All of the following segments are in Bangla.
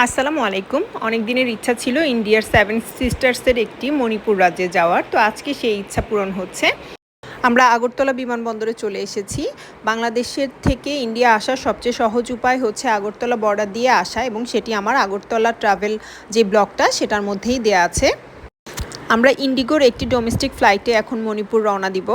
আসসালামু আলাইকুম। অনেক দিনের ইচ্ছা ছিল ইন্ডিয়ার সেভেন সিস্টার্সের একটি মণিপুর রাজ্যে যাওয়ার, তো আজকে সেই ইচ্ছা পূরণ হচ্ছে। আমরা আগরতলা বিমানবন্দরে চলে এসেছি। বাংলাদেশের থেকে ইন্ডিয়া আসার সবচেয়ে সহজ উপায় হচ্ছে আগরতলা বর্ডার দিয়ে আসা এবং সেটি আমার আগরতলা ট্রাভেল যে ব্লকটা, সেটার মধ্যেই দেয়া আছে। আমরা ইন্ডিগোর একটি ডোমেস্টিক ফ্লাইটে এখন মণিপুর রওনা দিব।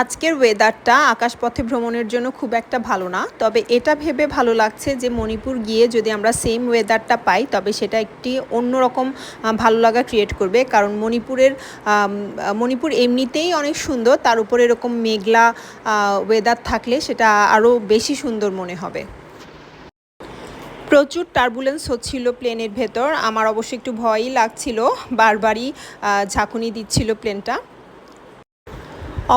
আজকের ওয়েদারটা আকাশপথে ভ্রমণের জন্য খুব একটা ভালো না। তবে এটা ভেবে ভালো লাগছে যে মণিপুর গিয়ে যদি আমরা সেম ওয়েদারটা পাই, তবে সেটা একটি অন্যরকম ভালো লাগা ক্রিয়েট করবে। কারণ মণিপুরের মণিপুর এমনিতেই অনেক সুন্দর, তার উপর এরকম মেঘলা ওয়েদার থাকলে সেটা আরও বেশি সুন্দর মনে হবে। প্রচুর টার্বুলেন্স হচ্ছিল প্লেনের ভেতর। আমার অবশ্য একটু ভয়ই লাগছিল। বারবারই ঝাঁকুনি দিচ্ছিল প্লেনটা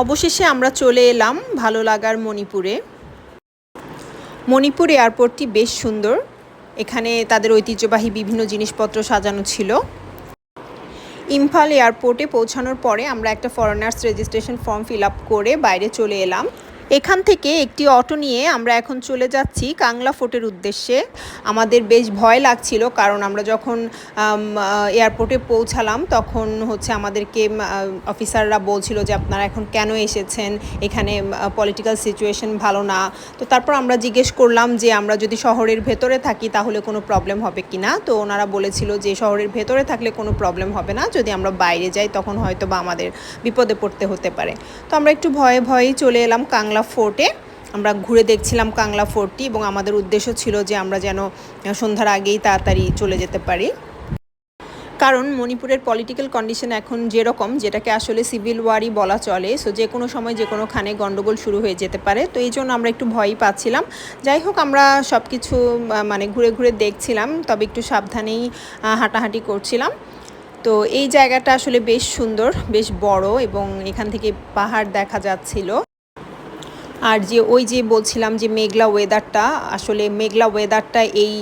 অবশেষে আমরা চলে এলাম ভালো লাগার মণিপুরে। মণিপুর এয়ারপোর্টটি বেশ সুন্দর। এখানে তাদের ঐতিহ্যবাহী বিভিন্ন জিনিসপত্র সাজানো ছিল। ইম্ফাল এয়ারপোর্টে পৌঁছানোর পরে আমরা একটা foreigners registration form fill up করে বাইরে চলে এলাম। এখান থেকে একটি অটো নিয়ে আমরা এখন চলে যাচ্ছি কাংলা ফোর্টের উদ্দেশ্যে। আমাদের বেশ ভয় লাগছিল কারণ আমরা যখন এয়ারপোর্টে পৌঁছালাম তখন হচ্ছে আমাদেরকে অফিসাররা বলছিল যে আপনারা এখন কেন এসেছেন? এখানে পলিটিক্যাল সিচুয়েশন ভালো না। তো তারপর আমরা জিজ্ঞেস করলাম যে আমরা যদি শহরের ভেতরে থাকি তাহলে কোনো প্রবলেম হবে কি না তো ওনারা বলেছিল যে শহরের ভেতরে থাকলে কোনো প্রবলেম হবে না। যদি আমরা বাইরে যাই তখন হয়তো বা আমাদের বিপদে পড়তে হতে পারে। তো আমরা একটু ভয়ে ভয়েই চলে এলাম কাংলা ফোর্টে। আমরা ঘুরে দেখছিলাম কাংলা ফোর্টটি এবং আমাদের উদ্দেশ্য ছিল যে আমরা যেন সন্ধ্যার আগেই তাড়াতাড়ি চলে যেতে পারি। কারণ মণিপুরের পলিটিক্যাল কন্ডিশন এখন যেরকম, যেটাকে আসলে সিভিল ওয়ারই বলা চলে সো যে কোনো সময় যে কোনোখানে গণ্ডগোল শুরু হয়ে যেতে পারে, তো এই জন্য আমরা একটু ভয়ই পাচ্ছিলাম। যাই হোক, আমরা সব কিছু মানে ঘুরে ঘুরে দেখছিলাম, তবে একটু সাবধানেই হাঁটাহাঁটি করছিলাম। তো এই জায়গাটা আসলে বেশ সুন্দর, বেশ বড় এবং এখান থেকে পাহাড় দেখা যাচ্ছিল। আর যে ওই যে বলছিলাম যে মেঘলা ওয়েদারটা আসলে মেঘলা ওয়েদারটা এই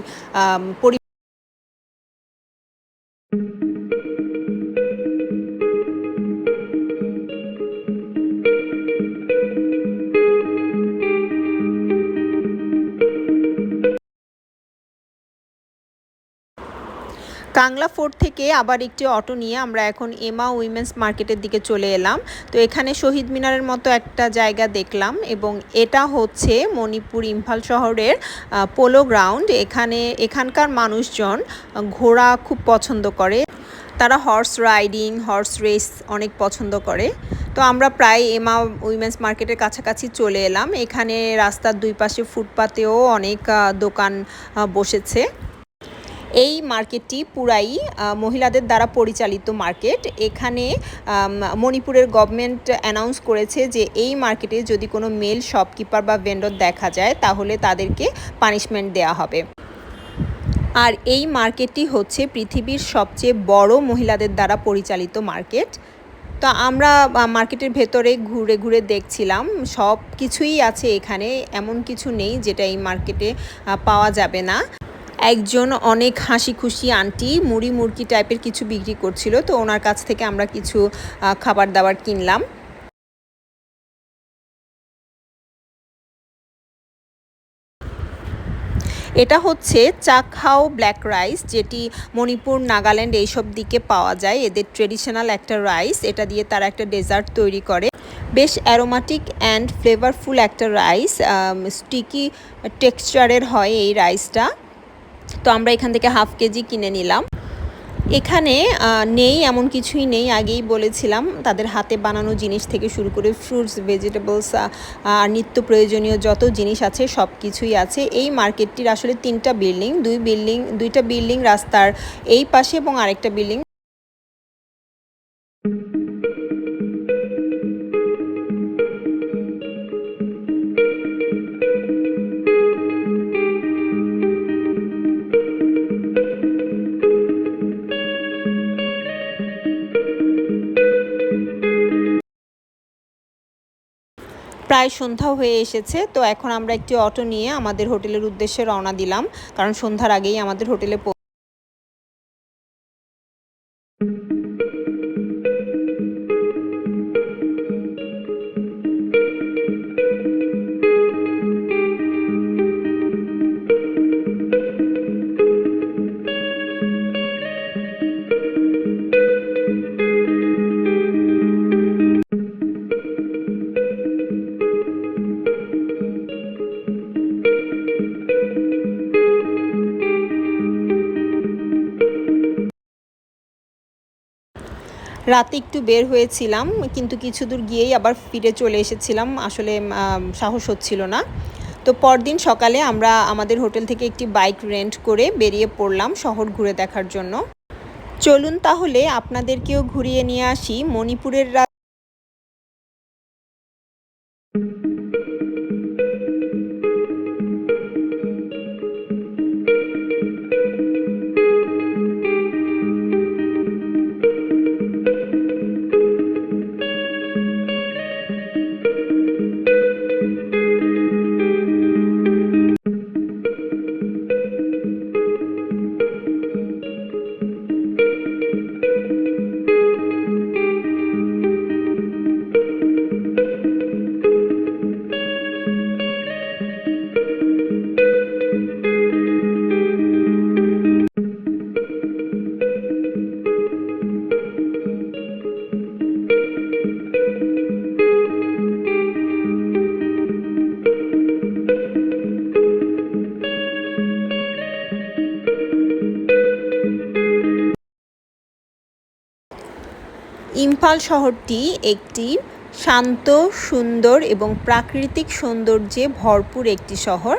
কাংলা ফোর্ট থেকে আবার একটি অটো নিয়ে আমরা এখন এমা উইমেন্স মার্কেটের দিকে চলে এলাম। তো এখানে শহীদ মিনারের মতো একটা জায়গা দেখলাম এবং এটা হচ্ছে মণিপুর ইম্ফাল শহরের পোলো গ্রাউন্ড। এখানে এখানকার মানুষজন ঘোড়া খুব পছন্দ করে। তারা হর্স রাইডিং হর্স রেস অনেক পছন্দ করে। তো আমরা প্রায় এমা উইমেন্স মার্কেটের কাছাকাছি চলে এলাম। এখানে রাস্তার দুই পাশে ফুটপাতেও অনেক দোকান বসেছে। এই মার্কেটটি পুরাই মহিলাদের দ্বারা পরিচালিত মার্কেট। এখানে মণিপুরের গভর্নমেন্ট অ্যানাউন্স করেছে যে এই মার্কেটে যদি কোনো মেল শপকিপার বা ভেন্ডর দেখা যায়, তাহলে তাদেরকে পানিশমেন্ট দেওয়া হবে। আর এই মার্কেটটি হচ্ছে পৃথিবীর সবচেয়ে বড় মহিলাদের দ্বারা পরিচালিত মার্কেট। তো আমরা মার্কেটের ভেতরে ঘুরে ঘুরে দেখছিলাম সব কিছুই আছে এখানে, এমন কিছু নেই যেটা এই মার্কেটে পাওয়া যাবে না। একজন অনেক হাসি খুশি আন্টি, মুড়ি মুরগি টাইপের কিছু বিক্রি করছিল, তো ওনার কাছ থেকে আমরা কিছু খাবার দাবার কিনলাম। এটা হচ্ছে চাকহাও ব্ল্যাক রাইস যেটি মণিপুর, নাগাল্যান্ড এইসব দিকে পাওয়া যায়। এদের ট্রেডিশনাল একটা রাইস এটা দিয়ে তারা একটা ডেজার্ট তৈরি করে। বেশ অ্যারোমাটিক অ্যান্ড ফ্লেভারফুল একটা রাইস স্টিকি টেক্সচারের হয় এই রাইসটা তো আমরা এখান থেকে হাফ কেজি কিনে নিলাম। এখানে নেই, এমন কিছুই নেই, আগেই বলেছিলাম, তাদের হাতে বানানো জিনিস থেকে শুরু করে ফ্রুটস ভেজিটেবলস আর নিত্য প্রয়োজনীয় যত জিনিস আছে, সব কিছুই আছে। এই মার্কেটটির আসলে তিনটা বিল্ডিং দুই বিল্ডিং দুইটা বিল্ডিং রাস্তার এই পাশে এবং আরেকটা বিল্ডিং প্রায় সন্ধ্যা হয়ে এসেছে, তো এখন আমরা একটি অটো নিয়ে আমাদের হোটেলের উদ্দেশ্যে রওনা দিলাম। কারণ সন্ধ্যার আগেই আমাদের হোটেলে রাতে একটু বের হয়েছিলাম, কিন্তু কিছু দূর গিয়েই আবার ফিরে চলে এসেছিলাম। আসলে সাহস হচ্ছিল না। তো পরদিন সকালে আমরা আমাদের হোটেল থেকে একটি বাইক রেন্ট করে বেরিয়ে পড়লাম শহর ঘুরে দেখার জন্য। চলুন তাহলে আপনাদেরকেও ঘুরিয়ে নিয়ে আসি মণিপুরের ইম্ফাল শহরটি একটি শান্ত, সুন্দর এবং প্রাকৃতিক সৌন্দর্যে ভরপুর একটি শহর।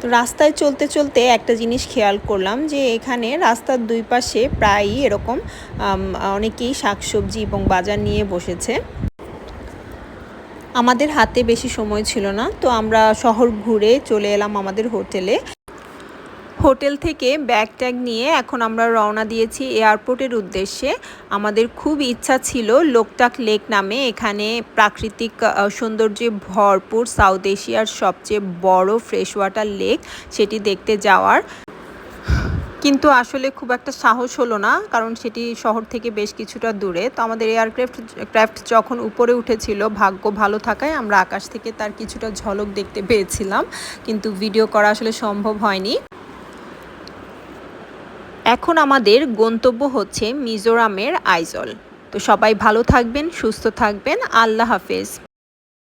তো রাস্তায় চলতে চলতে একটা জিনিস খেয়াল করলাম যে এখানে রাস্তার দুই পাশে প্রায়ই এরকম অনেকেই শাকসবজি এবং বাজার নিয়ে বসেছে। আমাদের হাতে বেশি সময় ছিল না, তো আমরা শহর ঘুরে চলে এলাম আমাদের হোটেলে। হোটেল থেকে ব্যাগ ট্যাগ নিয়ে এখন আমরা রওনা দিয়েছি এয়ারপোর্টের উদ্দেশ্যে। আমাদের খুব ইচ্ছা ছিল লোকটাক লেক নামে। এখানে প্রাকৃতিক সৌন্দর্যে ভরপুর সাউথ এশিয়ার সবচেয়ে বড় ফ্রেশ ওয়াটার লেক সেটি দেখতে যাওয়ার। কিন্তু আসলে খুব একটা সাহস হলো না, কারণ সেটি শহর থেকে বেশ কিছুটা দূরে। তো আমাদের এয়ারক্রাফট ক্রাফট যখন উপরে উঠেছিল, ভাগ্য ভালো থাকায় আমরা আকাশ থেকে তার কিছুটা ঝলক দেখতে পেয়েছিলাম। কিন্তু ভিডিও করা আসলে সম্ভব হয়নি। এখন আমাদের গন্তব্য হচ্ছে মিজোরামের আইজল। তো সবাই ভালো থাকবেন সুস্থ থাকবেন। আল্লাহ হাফেজ।